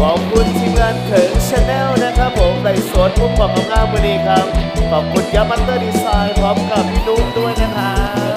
ขอบคุณทีมงานเขินชาแนลนะครับผมในสวนผู้ปกครองงามวันนี้ครับ ขอบคุณยามัตเตอร์ดีไซน์พร้อมกับพี่นุ๊กด้วยนะครับ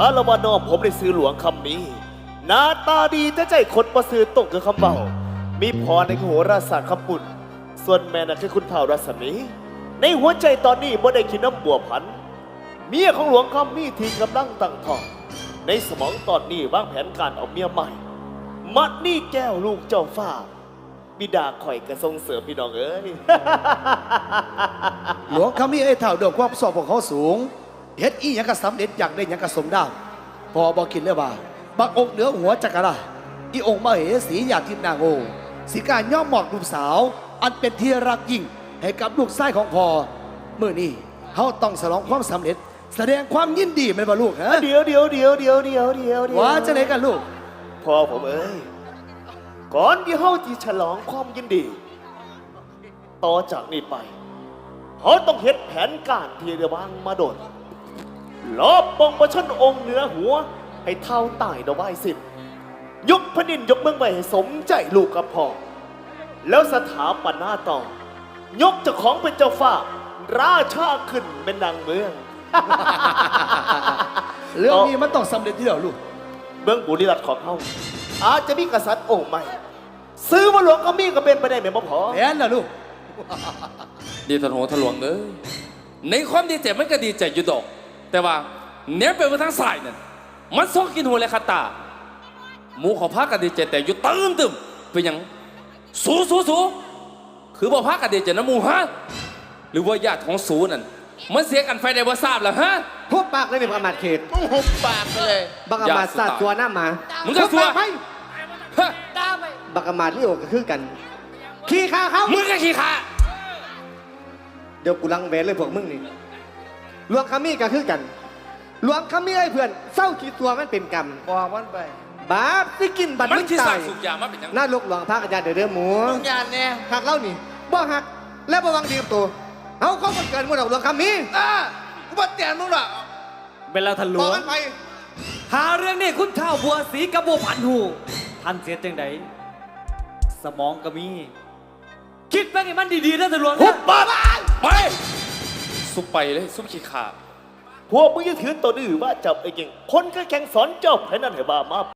คารวานอผมได้ซื้อหลวงคำนี้หน้าตาดีแต่ใจคนประซื้อตกกับคำเบามีพรในโหราศาสตร์คำปุ่น ส่วนแม่น่ะคือคุณเท่ารัศมี ในหัวใจตอนนี้บ่ได้คิดน้ำบัวพัน เมียของหลวงคำมีทีกำลังตั้งท้องในสมองตอนนี้วางแผนการเอาเมียใหม่ มัดนี่แก้วลูกเจ้าฟ้าบิดาข่อยกระทรงเสริมพี่น้องเอ้ย หลวงเขามีไอ้เท่าเดิมความสอบของเขาสูง เฮ็ดอีหยังก็สำเร็จอย่างได้หยังก็สมดาวพอบอกกินเลยว่าบักอกเหนือหัวจักรราชอีองค์มาเหสีอยากทิพนางโอสิการย่อมหมอกลูกสาว อันเป็นที่รักยิ่งให้กับลูกชายของพ่อเมื่อนี้เขาต้องฉลองความสำเร็จ แสดงความยินดีแมันบ่ลูกฮะเดี๋ยวเดี๋ยวเดี๋ยวเดี๋ยวเดี๋ยวเดี๋ยวเดี๋ยวว่าจะไหนกันลูกพ่อผมเอ้ยก่อนที่เฮาจะฉลองความยินดี ต่อจากนี้ไปเขาต้องเฮ็ดแผนการที่ระวางมาโดน ลอบปองประชันองค์เหนือหัว ให้เท่าตายดอกไม้สิ้นยกพระนินยกเมืองไปให้สมใจลูกกับพ่อ แล้วสถาปนาต่อ ยกเจ้าของเป็นเจ้าฟ้า ราชาขึ้นเป็นนางเมือง เรื่องนี้มันต้องสำเร็จที่เดียวลูกเบื้องบุรีรัตน์ของเขาอาจจะมีกษัตริย์องค์ใหม่ ซื้อมาหลวงก็มีก็เป็นไปได้ไม่พอแม่นล่ะลูก ดีทันโหทะลวงเอ้ยในความดีใจมันก็ดีใจอยู่ดอก แต่ว่าเนี้ยเป็นไปทางสายนั่นมันซอกกินหัวเลยคาตาหมูของพระกันดีใจแต่อยู่ตึมตึมเป็นหยังสูสูสูคือบอกพระกันดีใจนะหมูฮะหรือว่าญาติของสูนั่นมันเสียกันไฟได้บ่ทราบเหรอฮะทุบปากเลยเป็นประมาทเขตต้องหุบปากไปเลย บักอามาตสัตว์ตัวหน้าหมามึงก็สัวทุบปาไปฮะบักอามาตลิโอก็คือกัน ขี้ข้าเขามึงก็ขี้ขาเดี๋ยวกูลังเวนเลยพวกมึงนี่ห ลวงคามีก็คือกันหลวงคามีไอ้เพื่อนเศร้าขี้ตัวมันเป็นกรรมบอกมันไปบาปที่กินบัตรมันมึงที่สั่ตางยสุกยามาเป็นหยังหน้าลกหลวงพระอาจารย์เดือดเดือหมูลุงยานเนี่ยหักเล่านี่บ่หักและบ่หวังดีกับตัวเอาเขาคนเกินหมดดอกหลวงคามีอ่ากูบอกเตียนมึงหรอกเวลาทันหลบอวกงมันไป หาเรื่องนี้คุณเท่าบัวสีกับบัวผันหูท่านเสียจังไดสมองก็มี คิดไปให้มันดีๆนะทันหลวงหุนะบปากไป ซุปไปเลยซุปขี้ขาพวกมึงจะถือตัวดื้อว่าจับไอ้เก่ง คนก็แข่งสอนเจ้าแพนนั่นให้บ้ามา